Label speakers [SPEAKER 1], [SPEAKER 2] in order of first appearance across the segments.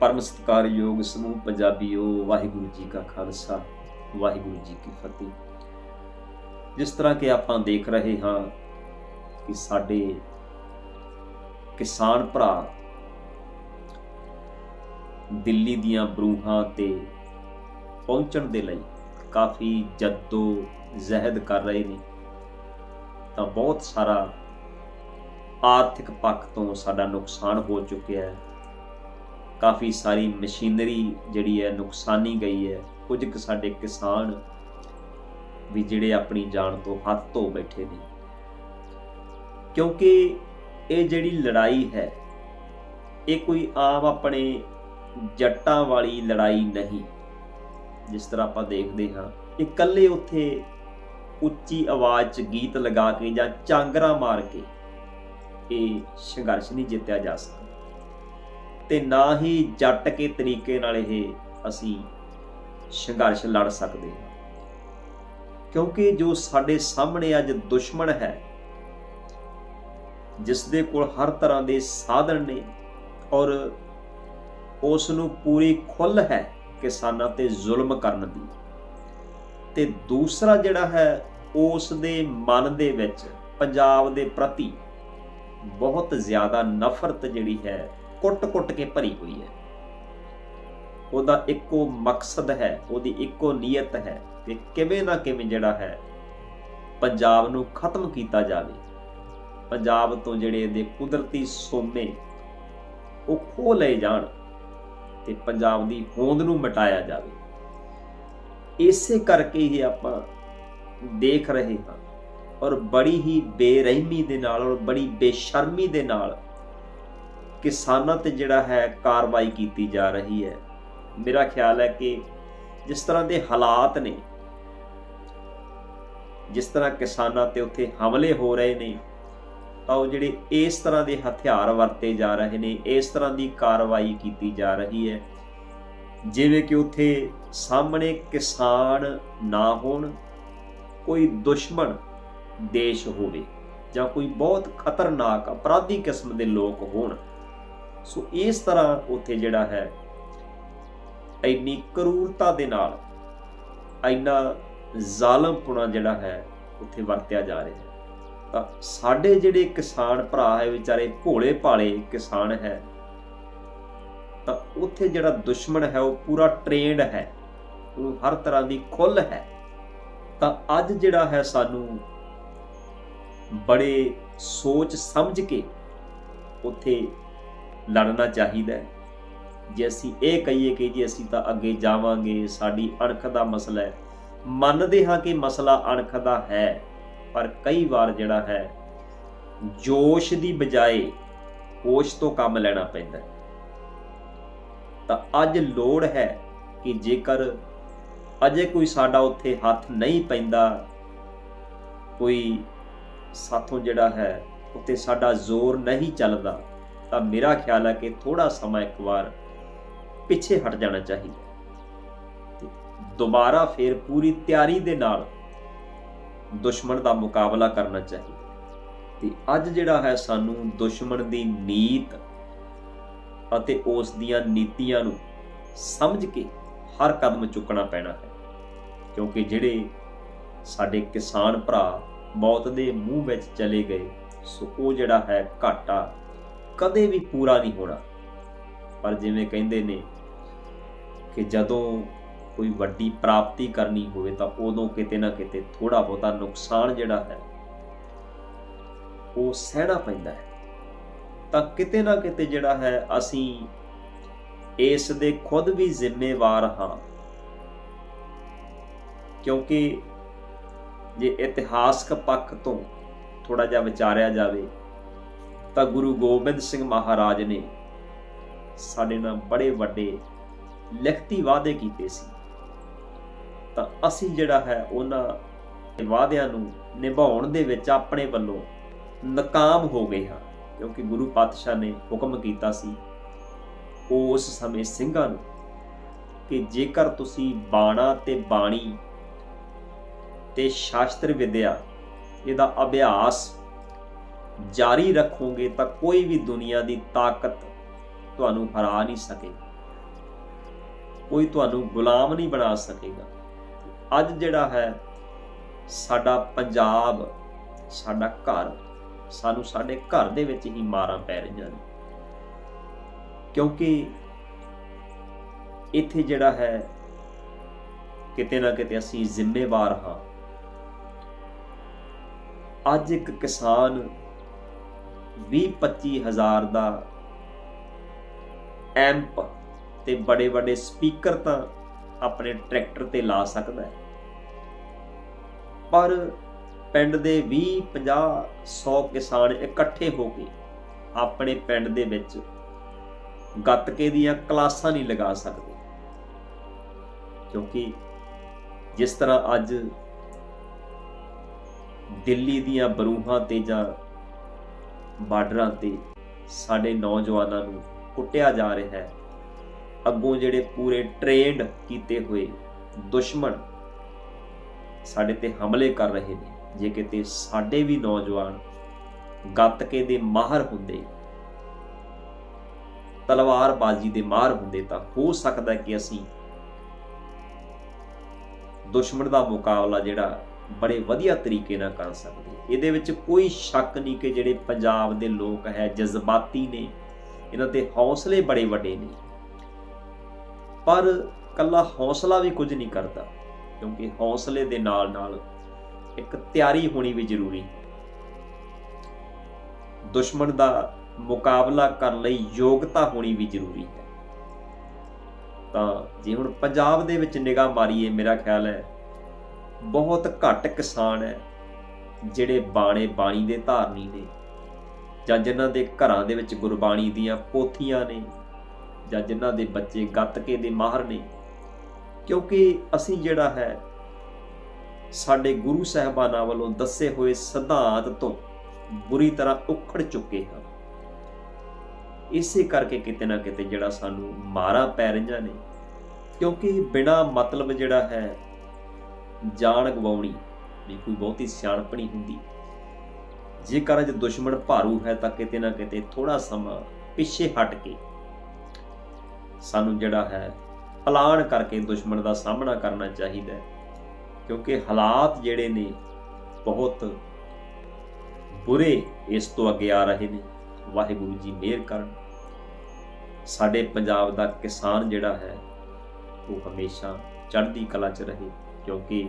[SPEAKER 1] ਪਰਮ ਸਤਿਕਾਰਯੋਗ ਸਮੂਹ ਪੰਜਾਬੀਓ ਵਾਹਿਗੁਰੂ ਜੀ ਕਾ ਖਾਲਸਾ, ਵਾਹਿਗੁਰੂ ਜੀ ਕੀ ਫਤਿਹ। ਜਿਸ ਤਰ੍ਹਾਂ ਕਿ ਆਪਾਂ ਦੇਖ ਰਹੇ ਹਾਂ ਕਿ ਸਾਡੇ ਕਿਸਾਨ ਭਰਾ ਦਿੱਲੀ ਦੀਆਂ ਬਰੂਹਾਂ ਤੇ ਪਹੁੰਚਣ ਦੇ ਲਈ ਕਾਫੀ ਜੱਦੋ ਜ਼ਹਿਦ ਕਰ ਰਹੇ ਨੇ, ਤਾਂ ਬਹੁਤ ਸਾਰਾ ਆਰਥਿਕ ਪੱਖ ਤੋਂ ਸਾਡਾ ਨੁਕਸਾਨ ਹੋ ਚੁੱਕਿਆ ਹੈ। ਕਾਫੀ ਸਾਰੀ ਮਸ਼ੀਨਰੀ ਜਿਹੜੀ ਹੈ ਨੁਕਸਾਨੀ ਗਈ ਹੈ। ਕੁਝ ਕੁ ਸਾਡੇ ਕਿਸਾਨ ਵੀ ਜਿਹੜੇ ਆਪਣੀ ਜਾਨ ਤੋਂ ਹੱਥ ਧੋ ਬੈਠੇ ਨੇ। ਕਿਉਂਕਿ ਇਹ ਜਿਹੜੀ ਲੜਾਈ ਹੈ, ਇਹ ਕੋਈ ਆਮ ਆਪਣੇ ਜੱਟਾਂ ਵਾਲੀ ਲੜਾਈ ਨਹੀਂ। ਜਿਸ ਤਰ੍ਹਾਂ ਆਪਾਂ ਦੇਖਦੇ ਹਾਂ ਇਹ ਇਕੱਲੇ ਉੱਥੇ ਉੱਚੀ ਆਵਾਜ਼ 'ਚ ਗੀਤ ਲਗਾ ਕੇ ਜਾਂ ਚਾਂਗਰਾ ਮਾਰ ਕੇ ਇਹ ਸੰਘਰਸ਼ ਨਹੀਂ ਜਿੱਤਿਆ ਜਾ ਸਕਦਾ। ਤੇ ਨਾ ਹੀ ਜੱਟ ਕੇ ਤਰੀਕੇ ਨਾਲ ਇਹ ਅਸੀਂ ਸੰਘਰਸ਼ ਲੜ ਸਕਦੇ ਹਾਂ। ਕਿਉਂਕਿ ਜੋ ਸਾਡੇ ਸਾਹਮਣੇ ਅੱਜ ਦੁਸ਼ਮਣ ਹੈ ਜਿਸ ਦੇ ਕੋਲ ਹਰ ਤਰ੍ਹਾਂ ਦੇ ਸਾਧਨ ਨੇ ਔਰ ਉਸ ਨੂੰ ਪੂਰੀ ਖੁੱਲ ਹੈ ਕਿਸਾਨਾਂ ਤੇ ਜ਼ੁਲਮ ਕਰਨ ਦੀ। ਤੇ ਦੂਸਰਾ ਜਿਹੜਾ ਹੈ ਉਸ ਦੇ ਮਨ ਦੇ ਵਿੱਚ, ਪੰਜਾਬ ਦੇ ਪ੍ਰਤੀ ਬਹੁਤ ਜ਼ਿਆਦਾ ਨਫ਼ਰਤ ਜਿਹੜੀ ਹੈ ਕੁੱਟ-ਕੁੱਟ ਕੇ ਭਰੀ ਹੋਈ ਹੈ। ਉਹਦਾ ਇੱਕੋ ਮਕਸਦ ਹੈ, ਉਹਦੀ ਇੱਕੋ ਨੀਅਤ ਹੈ ਕਿ ਕਿਵੇਂ ਨਾ ਕਿਵੇਂ ਜਿਹੜਾ ਹੈ, ਪੰਜਾਬ ਨੂੰ ਖਤਮ ਕੀਤਾ ਜਾਵੇ। ਪੰਜਾਬ ਤੋਂ ਜਿਹੜੇ ਇਹਦੇ ਕੁਦਰਤੀ ਸੋਮੇ, ਉਹ ਖੋ ਲਏ ਜਾਣ ਤੇ ਪੰਜਾਬ ਦੀ ਹੋਂਦ ਨੂੰ ਮਿਟਾਇਆ ਜਾਵੇ। ਇਸੇ ਕਰਕੇ ਹੀ ਆਪਾਂ ਦੇਖ ਰਹੇ ਹਾਂ ਔਰ ਬੜੀ ਹੀ ਬੇਰਹਿਮੀ ਦੇ ਨਾਲ ਔਰ ਬੜੀ ਬੇਸ਼ਰਮੀ ਦੇ ਨਾਲ ਕਿਸਾਨਾਂ ਤੇ ਜਿਹੜਾ ਹੈ ਕਾਰਵਾਈ ਕੀਤੀ ਜਾ ਰਹੀ ਹੈ। ਮੇਰਾ ਖਿਆਲ ਹੈ ਕਿ ਜਿਸ ਤਰ੍ਹਾਂ ਦੇ ਹਾਲਾਤ ਨੇ, ਜਿਸ ਤਰ੍ਹਾਂ ਕਿਸਾਨਾਂ ਤੇ ਉੱਥੇ ਹਮਲੇ ਹੋ ਰਹੇ ਨੇ, ਤਾਂ ਉਹ ਜਿਹੜੇ ਇਸ ਤਰ੍ਹਾਂ ਦੇ ਹਥਿਆਰ ਵਰਤੇ ਜਾ ਰਹੇ ਨੇ, ਇਸ ਤਰ੍ਹਾਂ ਦੀ ਕਾਰਵਾਈ ਕੀਤੀ ਜਾ ਰਹੀ ਹੈ। ਜਿਵੇਂ ਕਿ ਉੱਥੇ ਸਾਹਮਣੇ ਕਿਸਾਨ ਨਾ ਹੋਣ, ਕੋਈ ਦੁਸ਼ਮਣ ਦੇਸ਼ ਹੋਵੇ ਜਾਂ ਕੋਈ ਬਹੁਤ ਖਤਰਨਾਕ ਅਪਰਾਧੀ ਕਿਸਮ ਦੇ ਲੋਕ ਹੋਣ ਸੋ ਇਸ ਤਰ੍ਹਾਂ ਉੱਥੇ ਜਿਹੜਾ ਹੈ, ਇੰਨੀ ਕਰੂਰਤਾ ਦੇ ਨਾਲ ਇੰਨਾ ਜ਼ਾਲਮਪੁਣਾ ਜਿਹੜਾ ਹੈ, ਉੱਥੇ ਵਰਤਿਆ ਜਾ ਰਿਹਾ ਹੈ। ਤਾਂ ਸਾਡੇ ਜਿਹੜੇ ਕਿਸਾਨ ਭਰਾ ਹੈ, ਵਿਚਾਰੇ ਭੋਲੇ ਭਾਲੇ ਕਿਸਾਨ ਹੈ, ਤਾਂ ਉੱਥੇ ਜਿਹੜਾ ਦੁਸ਼ਮਣ ਹੈ, ਉਹ ਪੂਰਾ ਟ੍ਰੇਨਡ ਹੈ ਉਹ ਹਰ ਤਰ੍ਹਾਂ ਦੀ ਖੁੱਲ ਹੈ। ਤਾਂ ਅੱਜ ਜਿਹੜਾ ਹੈ ਸਾਨੂੰ ਬੜੇ ਸੋਚ ਸਮਝ ਕੇ ਉੱਥੇ ਲੜਨਾ ਚਾਹੀਦਾ ਹੈ। ਜੇ ਅਸੀਂ ਇਹ ਕਹੀਏ ਕਿ ਜੀ ਅਸੀਂ ਤਾਂ ਅੱਗੇ ਜਾਵਾਂਗੇ, ਸਾਡੀ ਅਣਖ ਦਾ ਮਸਲਾ ਹੈ। ਮੰਨਦੇ ਹਾਂ ਕਿ ਮਸਲਾ ਅਣਖ ਦਾ ਹੈ, ਪਰ ਕਈ ਵਾਰ ਜਿਹੜਾ ਹੈ, ਜੋਸ਼ ਦੀ ਬਜਾਏ ਹੋਸ਼ ਤੋਂ ਕੰਮ ਲੈਣਾ ਪੈਂਦਾ ਹੈ। ਤਾਂ ਅੱਜ ਲੋੜ ਹੈ ਕਿ ਜੇਕਰ ਅਜੇ ਕੋਈ ਸਾਡਾ ਉੱਥੇ ਹੱਥ ਨਹੀਂ ਪੈਂਦਾ, ਕੋਈ ਸਾਥੋਂ ਜਿਹੜਾ ਹੈ ਉੱਤੇ ਸਾਡਾ ਜ਼ੋਰ ਨਹੀਂ ਚੱਲਦਾ ਤਾਂ ਮੇਰਾ ਖਿਆਲ ਹੈ ਕਿ ਥੋੜਾ ਸਮਾਂ ਇੱਕ ਵਾਰ ਪਿੱਛੇ ਹਟ ਜਾਣਾ ਚਾਹੀਦਾ ਤੇ ਦੁਬਾਰਾ ਫੇਰ ਪੂਰੀ ਤਿਆਰੀ ਦੇ ਨਾਲ ਦੁਸ਼ਮਣ ਦਾ ਮੁਕਾਬਲਾ ਕਰਨਾ ਚਾਹੀਦਾ ਤੇ ਅੱਜ ਜਿਹੜਾ ਹੈ ਸਾਨੂੰ ਦੁਸ਼ਮਣ ਦੀ ਨੀਤ ਅਤੇ ਉਸ ਦੀਆਂ ਨੀਤੀਆਂ ਨੂੰ ਸਮਝ ਕੇ ਹਰ ਕਦਮ ਚੁੱਕਣਾ ਪੈਣਾ ਹੈ। ਕਿਉਂਕਿ ਜਿਹੜੇ ਸਾਡੇ ਕਿਸਾਨ ਭਰਾ ਮੌਤ ਦੇ ਮੂੰਹ ਵਿੱਚ ਚਲੇ ਗਏ, ਸੋ ਉਹ ਜਿਹੜਾ ਹੈ ਘਾਟਾ ਕਦੇ ਵੀ ਪੂਰਾ ਨਹੀਂ ਹੋਣਾ। ਪਰ ਜਿਵੇਂ ਕਹਿੰਦੇ ਨੇ ਕਿ ਜਦੋਂ ਕੋਈ ਵੱਡੀ ਪ੍ਰਾਪਤੀ ਕਰਨੀ ਹੋਵੇ ਤਾਂ ਉਦੋਂ ਕਿਤੇ ਨਾ ਕਿਤੇ ਥੋੜਾ ਬਹੁਤਾ ਨੁਕਸਾਨ ਜਿਹੜਾ ਹੈ, ਉਹ ਸਹਿਣਾ ਪੈਂਦਾ ਹੈ। ਤਾਂ ਕਿਤੇ ਨਾ ਕਿਤੇ ਜਿਹੜਾ ਹੈ, ਅਸੀਂ ਇਸ ਦੇ ਖੁਦ ਵੀ ਜ਼ਿੰਮੇਵਾਰ ਹਾਂ। ਕਿਉਂਕਿ ਜੇ ਇਤਿਹਾਸਕ ਪੱਖ ਤੋਂ ਥੋੜਾ ਜਿਹਾ ਵਿਚਾਰਿਆ ਜਾਵੇ ਤਾਂ ਗੁਰੂ ਗੋਬਿੰਦ ਸਿੰਘ ਮਹਾਰਾਜ ਨੇ ਸਾਡੇ ਨਾਲ ਬੜੇ ਵੱਡੇ ਲਿਖਤੀ ਵਾਅਦੇ ਕੀਤੇ ਸੀ। ਤਾਂ ਅਸੀਂ ਜਿਹੜਾ ਹੈ ਉਹਨਾਂ ਵਾਅਦਿਆਂ ਨੂੰ ਨਿਭਾਉਣ ਦੇ ਵਿੱਚ ਆਪਣੇ ਵੱਲੋਂ ਨਾਕਾਮ ਹੋ ਗਏ ਹਾਂ, ਕਿਉਂਕਿ ਗੁਰੂ ਪਾਤਸ਼ਾਹ ਨੇ ਹੁਕਮ ਕੀਤਾ ਸੀ ਉਸ ਸਮੇਂ ਸਿੰਘਾਂ ਨੂੰ ਕਿ ਜੇਕਰ ਤੁਸੀਂ ਬਾਣਾ ਤੇ ਬਾਣੀ ਤੇ ਸ਼ਾਸਤਰ ਵਿਦਿਆ, ਇਹਦਾ ਅਭਿਆਸ ਜਾਰੀ ਰੱਖੋਗੇ ਤਾਂ ਕੋਈ ਵੀ ਦੁਨੀਆ ਦੀ ਤਾਕਤ ਤੁਹਾਨੂੰ ਹਰਾ ਨਹੀਂ ਸਕੇ ਕੋਈ ਤੁਹਾਨੂੰ ਗੁਲਾਮ ਨਹੀਂ ਬਣਾ ਸਕੇਗਾ। ਅੱਜ ਜਿਹੜਾ ਹੈ, ਸਾਡਾ ਪੰਜਾਬ, ਸਾਡਾ ਘਰ, ਸਾਨੂੰ ਸਾਡੇ ਘਰ ਦੇ ਵਿੱਚ ਹੀ ਮਾਰਾਂ ਪੈ ਰਹੀਆਂ ਨੇ। ਕਿਉਂਕਿ ਇੱਥੇ ਜਿਹੜਾ ਹੈ, ਕਿਤੇ ਨਾ ਕਿਤੇ ਅਸੀਂ ਜ਼ਿੰਮੇਵਾਰ ਹਾਂ। ਅੱਜ ਇੱਕ ਕਿਸਾਨ 20-25 ਹਜ਼ਾਰ ਦਾ ਐਂਪ ਤੇ ਬੜੇ ਬੜੇ ਸਪੀਕਰ ਤਾਂ ਆਪਣੇ ਟਰੈਕਟਰ ਤੇ ਲਾ ਸਕਦਾ ਹੈ। ਪਰ ਪਿੰਡ ਦੇ 20 50 100 ਕਿਸਾਨ ਇਕੱਠੇ ਹੋ ਕੇ ਆਪਣੇ ਪਿੰਡ ਦੇ ਵਿੱਚ ਗੱਤਕੇ ਦੀਆਂ ਕਲਾਸਾਂ ਨਹੀਂ ਲਗਾ ਸਕਦੇ। ਕਿਉਂਕਿ ਜਿਸ ਤਰ੍ਹਾਂ ਅੱਜ ਦਿੱਲੀ ਦੀਆਂ ਬਰੂਹਾਂ ਤੇ ਜਾਂ ਬਾਰਡਰਾਂ ਤੇ ਸਾਡੇ ਨੌਜਵਾਨਾਂ ਨੂੰ ਕੁੱਟਿਆ ਜਾ ਰਿਹਾ ਹੈ। ਅੱਗੋਂ ਜਿਹੜੇ ਪੂਰੇ ਟ੍ਰੇਨਡ ਕੀਤੇ ਹੋਏ ਦੁਸ਼ਮਣ ਸਾਡੇ ਤੇ ਹਮਲੇ ਕਰ ਰਹੇ ਨੇ, ਜੇ ਕਿਤੇ ਸਾਡੇ ਵੀ ਨੌਜਵਾਨ ਗੱਤਕੇ ਦੇ ਮਾਹਰ ਹੁੰਦੇ, ਤਲਵਾਰਬਾਜ਼ੀ ਦੇ ਮਾਹਰ ਹੁੰਦੇ, ਤਾਂ ਹੋ ਸਕਦਾ ਕਿ ਅਸੀਂ ਦੁਸ਼ਮਣ ਦਾ ਮੁਕਾਬਲਾ ਜਿਹੜਾ ਬੜੇ ਵਧੀਆ ਤਰੀਕੇ ਨਾਲ ਕਰ ਸਕਦੇ ਇਹਦੇ ਵਿੱਚ ਕੋਈ ਸ਼ੱਕ ਨਹੀਂ ਕਿ ਜਿਹੜੇ ਪੰਜਾਬ ਦੇ ਲੋਕ ਹੈ, ਜਜ਼ਬਾਤੀ ਨੇ, ਇਹਨਾਂ ਦੇ ਹੌਸਲੇ ਬੜੇ ਵੱਡੇ ਨੇ। ਪਰ ਕੱਲਾ ਹੌਸਲਾ ਵੀ ਕੁਝ ਨਹੀਂ ਕਰਦਾ, ਕਿਉਂਕਿ ਹੌਸਲੇ ਦੇ ਨਾਲ ਨਾਲ ਇੱਕ ਤਿਆਰੀ ਹੋਣੀ ਵੀ ਜ਼ਰੂਰੀ ਹੈ। ਦੁਸ਼ਮਣ ਦਾ ਮੁਕਾਬਲਾ ਕਰਨ ਲਈ ਯੋਗਤਾ ਹੋਣੀ ਵੀ ਜ਼ਰੂਰੀ ਹੈ। ਤਾਂ ਜੇ ਹੁਣ ਪੰਜਾਬ ਦੇ ਵਿੱਚ ਨਿਗਾਹ ਮਾਰੀਏ, ਮੇਰਾ ਖਿਆਲ ਹੈ ਬਹੁਤ ਘੱਟ ਕਿਸਾਨ ਹੈ, ਜਿਹੜੇ ਬਾਣੇ ਬਾਣੀ ਦੇ ਧਾਰਨੀ ਨੇ, ਜਾਂ ਜਿਨ੍ਹਾਂ ਦੇ ਘਰਾਂ ਦੇ ਵਿੱਚ ਗੁਰਬਾਣੀ ਦੀਆਂ ਪੋਥੀਆਂ ਨੇ, ਜਾਂ ਜਿਨ੍ਹਾਂ ਦੇ ਬੱਚੇ ਗੱਤਕੇ ਦੇ ਮਾਹਰ ਨੇ। ਕਿਉਂਕਿ ਅਸੀਂ ਜਿਹੜਾ ਹੈ, ਸਾਡੇ ਗੁਰੂ ਸਾਹਿਬਾਨਾਂ ਵੱਲੋਂ ਦੱਸੇ ਹੋਏ ਸਿਧਾਂਤ ਤੋਂ ਬੁਰੀ ਤਰ੍ਹਾਂ ਉਖੜ ਚੁੱਕੇ ਹਾਂ। ਇਸੇ ਕਰਕੇ ਕਿਤੇ ਨਾ ਕਿਤੇ ਜਿਹੜਾ ਸਾਨੂੰ ਮਾਰਾਂ ਪੈ ਰਹੀਆਂ ਨੇ, ਕਿਉਂਕਿ ਬਿਨਾ ਮਤਲਬ ਜਿਹੜਾ ਹੈ ਜਾਨ ਗਵਾਉਣੀ ਵੀ ਕੋਈ ਬਹੁਤੀ ਸਿਆਣਪ ਨਹੀਂ ਹੁੰਦੀ। ਜੇਕਰ ਅਜ ਦੁਸ਼ਮਣ ਭਾਰੂ ਹੈ ਤਾਂ ਕਿਤੇ ਨਾ ਕਿਤੇ ਥੋੜਾ ਸਮਾਂ ਪਿੱਛੇ ਹਟ ਕੇ ਸਾਨੂੰ ਜਿਹੜਾ ਹੈ ਪਲਾਨ ਕਰਕੇ ਦੁਸ਼ਮਣ ਦਾ ਸਾਹਮਣਾ ਕਰਨਾ ਚਾਹੀਦਾ ਹੈ। ਕਿਉਂਕਿ ਹਾਲਾਤ ਜਿਹੜੇ ਨੇ ਬਹੁਤ ਬੁਰੇ ਇਸ ਤੋਂ ਅੱਗੇ ਆ ਰਹੇ ਨੇ। ਵਾਹਿਗੁਰੂ ਜੀ ਮਿਹਰ ਕਰਨ। ਸਾਡੇ ਪੰਜਾਬ ਦਾ ਕਿਸਾਨ ਜਿਹੜਾ ਹੈ, ਉਹ ਹਮੇਸ਼ਾ ਚੜ੍ਹਦੀ ਕਲਾ 'ਚ ਰਹੇ। ਕਿਉਂਕਿ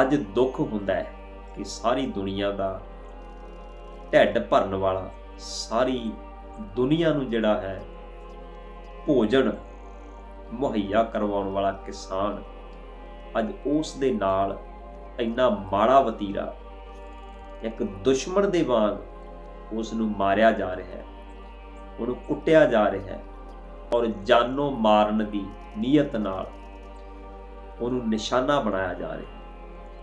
[SPEAKER 1] ਅੱਜ ਦੁੱਖ ਹੁੰਦਾ ਹੈ ਕਿ ਸਾਰੀ ਦੁਨੀਆ ਦਾ ਢਿੱਡ ਭਰਨ ਵਾਲਾ, ਸਾਰੀ ਦੁਨੀਆ ਨੂੰ ਜਿਹੜਾ ਹੈ ਭੋਜਨ ਮੁਹੱਈਆ ਕਰਵਾਉਣ ਵਾਲਾ ਕਿਸਾਨ ਅੱਜ ਉਸ ਦੇ ਨਾਲ ਇੰਨਾ ਮਾੜਾ ਵਤੀਰਾ, ਇੱਕ ਦੁਸ਼ਮਣ ਦੇ ਵਾਂਗ ਉਸ ਨੂੰ ਮਾਰਿਆ ਜਾ ਰਿਹਾ ਹੈ, ਉਹਨੂੰ ਕੁੱਟਿਆ ਜਾ ਰਿਹਾ ਹੈ ਔਰ ਜਾਨੋਂ ਮਾਰਨ ਦੀ ਨੀਅਤ ਨਾਲ ਉਹਨੂੰ ਨਿਸ਼ਾਨਾ ਬਣਾਇਆ ਜਾ ਰਿਹਾ।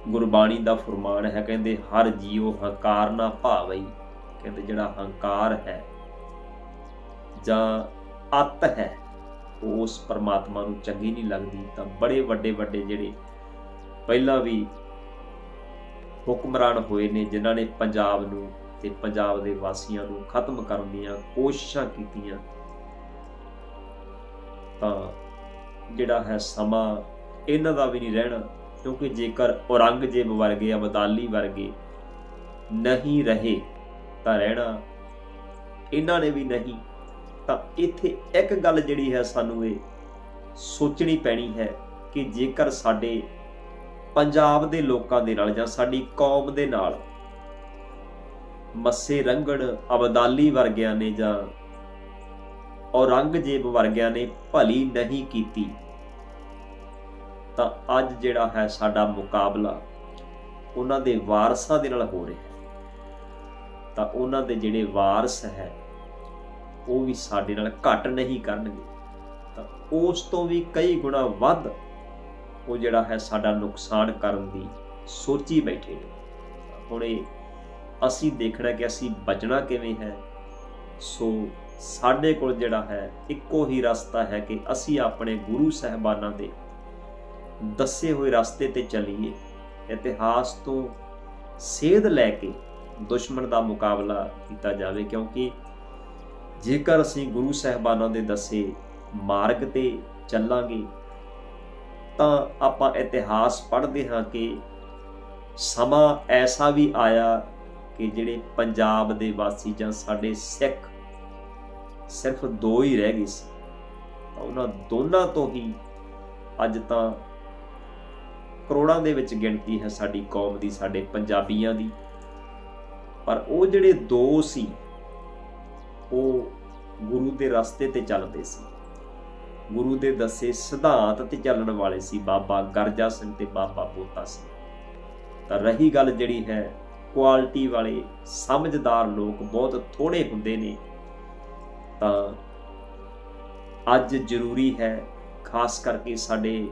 [SPEAKER 1] ਗੁਰਬਾਣੀ ਦਾ ਫਰਮਾਨ ਹੈ, ਕਹਿੰਦੇ, ਹਰ ਜੀਉ ਹੰਕਾਰ ਨਾ ਭਾਵਈ ਕਹਿੰਦੇ, ਜਿਹੜਾ ਹੰਕਾਰ ਹੈ ਜਾਂ ਅਤ ਹੈ ਉਸ ਪਰਮਾਤਮਾ ਨੂੰ ਚੰਗੀ ਨਹੀਂ ਲੱਗਦੀ। ਤਾਂ ਬੜੇ ਵੱਡੇ ਵੱਡੇ ਜਿਹੜੇ ਪਹਿਲਾਂ ਵੀ ਹੁਕਮਰਾਨ ਹੋਏ ਨੇ, ਜਿਨ੍ਹਾਂ ਨੇ ਪੰਜਾਬ ਨੂੰ ਤੇ ਪੰਜਾਬ ਦੇ ਵਾਸੀਆਂ ਨੂੰ ਖਤਮ ਕਰਨ ਦੀਆਂ ਕੋਸ਼ਿਸ਼ਾਂ ਕੀਤੀਆਂ, ਤਾਂ ਜਿਹੜਾ ਹੈ ਸਮਾਂ ਇਹਨਾਂ ਦਾ ਵੀ ਨਹੀਂ ਰਹਿਣਾ, ਕਿਉਂਕਿ ਜੇਕਰ ਔਰੰਗਜ਼ੇਬ ਵਰਗੇ ਅਬਦਾਲੀ ਵਰਗੇ ਨਹੀਂ ਰਹੇ, ਤਾਂ ਰਹਿਣਾ ਇਹਨਾਂ ਨੇ ਵੀ ਨਹੀਂ। ਤਾਂ ਇੱਥੇ ਇੱਕ ਗੱਲ ਜਿਹੜੀ ਹੈ ਸਾਨੂੰ ਇਹ ਸੋਚਣੀ ਪੈਣੀ ਹੈ ਕਿ ਜੇਕਰ ਸਾਡੇ ਪੰਜਾਬ ਦੇ ਲੋਕਾਂ ਦੇ ਨਾਲ ਜਾਂ ਸਾਡੀ ਕੌਮ ਦੇ ਨਾਲ ਮੱਸੇ ਰੰਗੜ ਅਬਦਾਲੀ ਵਰਗਿਆਂ ਨੇ ਜਾਂ ਔਰੰਗਜ਼ੇਬ ਵਰਗਿਆਂ ਨੇ ਭਲੀ ਨਹੀਂ ਕੀਤੀ ਤਾਂ ਅੱਜ ਜਿਹੜਾ ਹੈ ਸਾਡਾ ਮੁਕਾਬਲਾ ਉਹਨਾਂ ਦੇ ਵਾਰਸਾਂ ਦੇ ਨਾਲ ਹੋ ਰਿਹਾ ਹੈ। ਤਾਂ ਉਹਨਾਂ ਦੇ ਜਿਹੜੇ ਵਾਰਸ ਹੈ, ਉਹ ਵੀ ਸਾਡੇ ਨਾਲ ਘਟ ਨਹੀਂ ਕਰਨਗੇ। ਤਾਂ ਉਸ ਤੋਂ ਵੀ ਕਈ ਗੁਣਾ ਵੱਧ ਉਹ ਜਿਹੜਾ ਹੈ ਸਾਡਾ ਨੁਕਸਾਨ ਕਰਨ ਦੀ ਸੋਚੀ ਬੈਠੇ ਨੇ। ਹੁਣ ਇਹ ਅਸੀਂ ਦੇਖਣਾ ਕਿ ਅਸੀਂ ਬਚਣਾ ਕਿਵੇਂ ਹੈ। ਸੋ ਸਾਡੇ ਕੋਲ ਜਿਹੜਾ ਹੈ ਇੱਕੋ ਹੀ ਰਸਤਾ ਹੈ ਕਿ ਅਸੀਂ ਆਪਣੇ ਗੁਰੂ ਸਹਿਬਾਨਾਂ ਦੇ ਦੱਸੇ ਹੋਏ ਰਸਤੇ ਤੇ ਚੱਲੀਏ। ਇਤਿਹਾਸ ਤੋਂ ਸੇਧ ਲੈ ਕੇ ਦੁਸ਼ਮਣ ਦਾ ਮੁਕਾਬਲਾ ਕੀਤਾ ਜਾਵੇ, ਕਿਉਂਕਿ ਜੇਕਰ ਅਸੀਂ ਗੁਰੂ ਸਾਹਿਬਾਨਾਂ ਦੇ ਦੱਸੇ ਮਾਰਗ ਤੇ ਚੱਲਾਂਗੇ, ਤਾਂ ਆਪਾਂ ਇਤਿਹਾਸ ਪੜ੍ਹਦੇ ਹਾਂ ਕਿ ਸਮਾਂ ਐਸਾ ਵੀ ਆਇਆ ਕਿ ਜਿਹੜੇ ਪੰਜਾਬ ਦੇ ਵਾਸੀ ਜਾਂ ਸਾਡੇ ਸਿੱਖ ਸਿਰਫ ਦੋ ਹੀ ਰਹਿ ਗਏ ਸੀ। ਉਹਨਾਂ ਦੋਨਾਂ ਤੋਂ ਹੀ ਅੱਜ ਤਾਂ ਕਰੋੜਾਂ ਦੇ ਵਿੱਚ ਗਿਣਤੀ ਹੈ ਸਾਡੀ ਕੌਮ ਦੀ, ਸਾਡੇ ਪੰਜਾਬੀਆਂ ਦੀ। ਪਰ ਉਹ ਜਿਹੜੇ ਦੋ ਸੀ, ਉਹ ਗੁਰੂ ਦੇ ਰਸਤੇ ਤੇ ਚੱਲਦੇ ਸੀ। ਗੁਰੂ ਦੇ ਦੱਸੇ ਸਿਧਾਂਤ ਤੇ ਚੱਲਣ ਵਾਲੇ ਸੀ। ਬਾਬਾ ਗਰਜਾ ਸਿੰਘ ਤੇ ਬਾਬਾ ਬੋਤਾ ਸਿੰਘ। ਤਾਂ ਰਹੀ ਗੱਲ ਜਿਹੜੀ ਹੈ, ਕੁਆਲਿਟੀ ਵਾਲੇ ਸਮਝਦਾਰ ਲੋਕ ਬਹੁਤ ਥੋੜੇ ਹੁੰਦੇ ਨੇ। ਤਾਂ ਅੱਜ ਜ਼ਰੂਰੀ ਹੈ, ਖਾਸ ਕਰਕੇ ਸਾਡੇ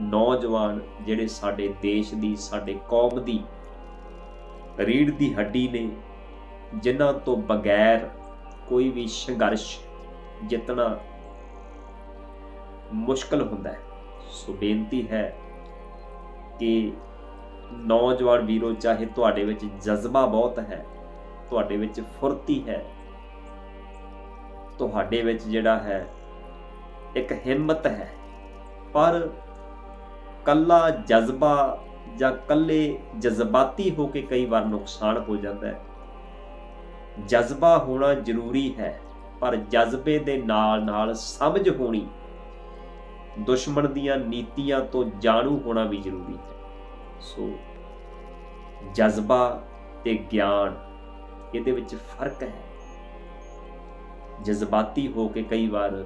[SPEAKER 1] ਨੌਜਵਾਨ ਜਿਹੜੇ ਸਾਡੇ ਦੇਸ਼ ਦੀ, ਸਾਡੇ ਕੌਮ ਦੀ ਰੀੜ ਦੀ ਹੱਡੀ ਨੇ, ਜਿਨ੍ਹਾਂ ਤੋਂ ਬਗੈਰ ਕੋਈ ਵੀ ਸੰਘਰਸ਼ ਜਿੱਤਣਾ ਮੁਸ਼ਕਲ ਹੁੰਦਾ ਹੈ। ਸੋ ਬੇਨਤੀ ਹੈ ਕਿ ਨੌਜਵਾਨ ਵੀਰੋ, ਚਾਹੇ ਤੁਹਾਡੇ ਵਿੱਚ ਜਜ਼ਬਾ ਬਹੁਤ ਹੈ, ਤੁਹਾਡੇ ਵਿੱਚ ਫੁਰਤੀ ਹੈ, ਤੁਹਾਡੇ ਵਿੱਚ ਜਿਹੜਾ ਹੈ, ਇੱਕ ਹਿੰਮਤ ਹੈ, ਪਰ ਕੱਲਾ ਜਜ਼ਬਾ ਜਾਂ ਕੱਲੇ ਜਜ਼ਬਾਤੀ ਹੋ ਕੇ ਕਈ ਵਾਰ ਨੁਕਸਾਨ ਹੋ ਜਾਂਦਾ ਹੈ। ਜਜ਼ਬਾ ਹੋਣਾ ਜ਼ਰੂਰੀ ਹੈ, ਪਰ ਜਜ਼ਬੇ ਦੇ ਨਾਲ ਨਾਲ ਸਮਝ ਹੋਣੀ, ਦੁਸ਼ਮਣ ਦੀਆਂ ਨੀਤੀਆਂ ਤੋਂ ਜਾਣੂ ਹੋਣਾ ਵੀ ਜ਼ਰੂਰੀ ਹੈ। ਸੋ, ਜਜ਼ਬਾ ਤੇ ਗਿਆਨ, ਇਹਦੇ ਵਿੱਚ ਫ਼ਰਕ ਹੈ। ਜਜ਼ਬਾਤੀ ਹੋ ਕੇ ਕਈ ਵਾਰ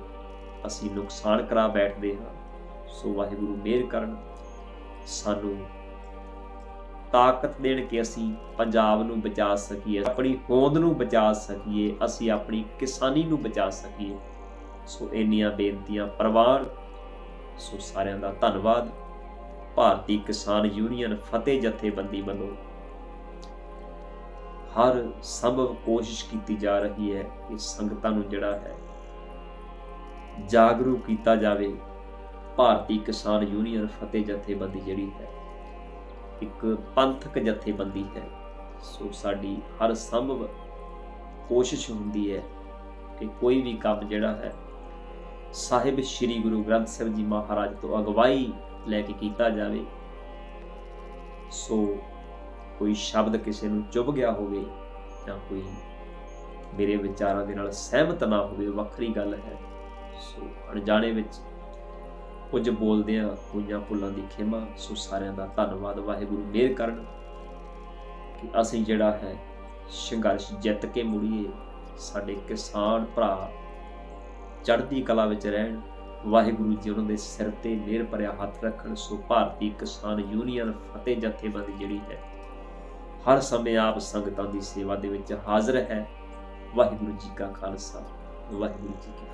[SPEAKER 1] ਅਸੀਂ ਨੁਕਸਾਨ ਕਰਾ ਬੈਠਦੇ ਹਾਂ। ਸੋ ਵਾਹਿਗੁਰੂ ਮਿਹਰ ਕਰਨ। ਸਾਨੂੰ ਤਾਕਤ ਦੇਣ ਕਿ ਅਸੀਂ ਪੰਜਾਬ ਨੂੰ ਬਚਾ ਸਕੀਏ, ਆਪਣੀ ਹੋਂਦ ਨੂੰ ਬਚਾ ਸਕੀਏ, ਅਸੀਂ ਆਪਣੀ ਕਿਸਾਨੀ ਨੂੰ ਬਚਾ ਸਕੀਏ। ਸੋ ਇੰਨੀਆਂ ਬੇਨਤੀਆਂ ਪ੍ਰਵਾਨ। ਸੋ ਸਾਰਿਆਂ ਦਾ ਧੰਨਵਾਦ। ਭਾਰਤੀ ਕਿਸਾਨ ਯੂਨੀਅਨ ਫਤਿਹ ਜਥੇਬੰਦੀ ਵੱਲੋਂ। ਹਰ ਸੰਭਵ ਕੋਸ਼ਿਸ਼ ਕੀਤੀ ਜਾ ਰਹੀ ਹੈ ਕਿ ਸੰਗਤਾਂ ਨੂੰ ਜਿਹੜਾ ਹੈ ਜਾਗਰੂਕ ਕੀਤਾ ਜਾਵੇ। ਭਾਰਤੀ ਕਿਸਾਨ ਯੂਨੀਅਨ ਫਤਿਹ ਜਥੇਬੰਦੀ ਜਿਹੜੀ ਹੈ, ਇੱਕ ਪੰਥਕ ਜਥੇਬੰਦੀ ਹੈ। ਸੋ ਸਾਡੀ ਹਰ ਸੰਭਵ ਕੋਸ਼ਿਸ਼ ਹੁੰਦੀ ਹੈ ਕਿ ਕੋਈ ਵੀ ਕੰਮ ਜਿਹੜਾ ਹੈ, ਸਾਹਿਬ ਸ੍ਰੀ ਗੁਰੂ ਗ੍ਰੰਥ ਸਾਹਿਬ ਜੀ ਮਹਾਰਾਜ ਤੋਂ ਅਗਵਾਈ ਲੈ ਕੇ ਕੀਤਾ ਜਾਵੇ। ਸੋ ਕੋਈ ਸ਼ਬਦ ਕਿਸੇ ਨੂੰ ਚੁੱਭ ਗਿਆ ਹੋਵੇ ਜਾਂ ਕੋਈ ਮੇਰੇ ਵਿਚਾਰਾਂ ਦੇ ਨਾਲ ਸਹਿਮਤ ਨਾ ਹੋਵੇ, ਵੱਖਰੀ ਗੱਲ ਹੈ। ਸੋ ਅਣਜਾਣੇ ਵਿੱਚ ਕੁਝ ਬੋਲਦਿਆਂ ਆ ਕੁਝਾਂ ਭੁੱਲਾਂ ਦੀ ਖਿਮਾ, ਸੋ ਸਾਰਿਆਂ ਦਾ ਧੰਨਵਾਦ। ਵਾਹਿਗੁਰੂ, ਮਿਹਰ ਕਰਨ ਕਿ ਅਸੀਂ ਜਿਹੜਾ ਹੈ ਸੰਘਰਸ਼ ਜਿੱਤ ਕੇ ਮੁੜੀਏ, ਸਾਡੇ ਕਿਸਾਨ ਭਰਾ ਚੜ੍ਹਦੀ ਕਲਾ ਵਿੱਚ ਰਹਿਣ। ਵਾਹਿਗੁਰੂ ਜੀ, ਉਹਨਾਂ ਦੇ ਸਿਰ ਤੇ ਮਿਹਰ ਭਰਿਆ ਹੱਥ ਰੱਖਣ। ਸੋ ਭਾਰਤੀ ਕਿਸਾਨ ਯੂਨੀਅਨ ਫਤਿਹ ਜਥੇਬੰਦੀ ਜਿਹੜੀ ਹੈ, ਹਰ ਸਮੇਂ ਆਪ ਸੰਗਤਾਂ ਦੀ ਸੇਵਾ ਦੇ ਵਿੱਚ ਹਾਜ਼ਰ ਹੈ। ਵਾਹਿਗੁਰੂ ਜੀ ਕਾ ਖਾਲਸਾ, ਵਾਹਿਗੁਰੂ ਜੀ ਕੀ